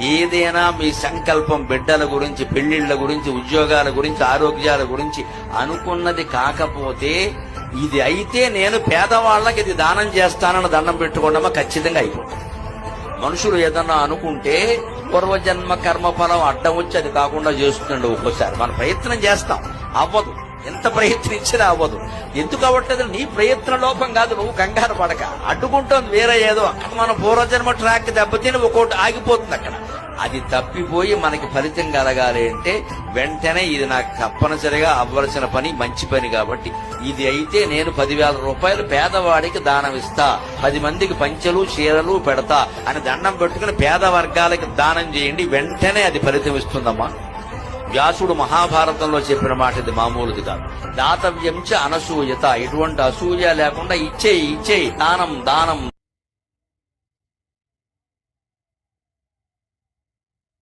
ఏదైనా మీ సంకల్పం బిడ్డల గురించి పెళ్ళిళ్ళ గురించి ఉద్యోగాల గురించి ఆరోగ్యాల గురించి అనుకున్నది కాకపోతే ఇది అయితే నేను పేదవాళ్ళకి ఇది దానం చేస్తానని దండం పెట్టుకోవడమా ఖచ్చితంగా అయిపోతుంది. మనుషులు ఏదన్నా అనుకుంటే పూర్వజన్మ కర్మఫలం అడ్డం వచ్చి అది కాకుండా చేస్తుండడు ఒక్కోసారి. మన ప్రయత్నం చేస్తాం. అవ్వదు. ఎంత ప్రయత్నించినా అవ్వదు. ఎందుకు అవ్వట్లేదు నీ ప్రయత్న లోపం కాదు నువ్వు కంగారు పడక. అడ్డుకుంటోంది వేరే ఏదో అక్కడ మన పూర్వజన్మ ట్రాక్ దెబ్బతిని ఒక్కోటి ఆగిపోతుంది అక్కడ. అది తప్పిపోయి మనకి ఫలితం కలగాలి అంటే వెంటనే ఇది నాకు తప్పనిసరిగా అవ్వలసిన పని మంచి పని కాబట్టి. ఇది అయితే నేను పదివేల రూపాయలు పేదవాడికి దానం ఇస్తా. పది మందికి పంచెలు చీరలు పెడతా అని దండం పెట్టుకుని పేద వర్గాలకి దానం చేయండి. వెంటనే అది ఫలితం ఇస్తుందమ్మా. వ్యాసుడు మహాభారతంలో చెప్పిన మాట ఇది మామూలుది కాదు. దాతవ్యం చ అనసూయత. ఎటువంటి అసూయ లేకుండా ఇచ్చేయి ఇచ్చేయి. దానం దానం.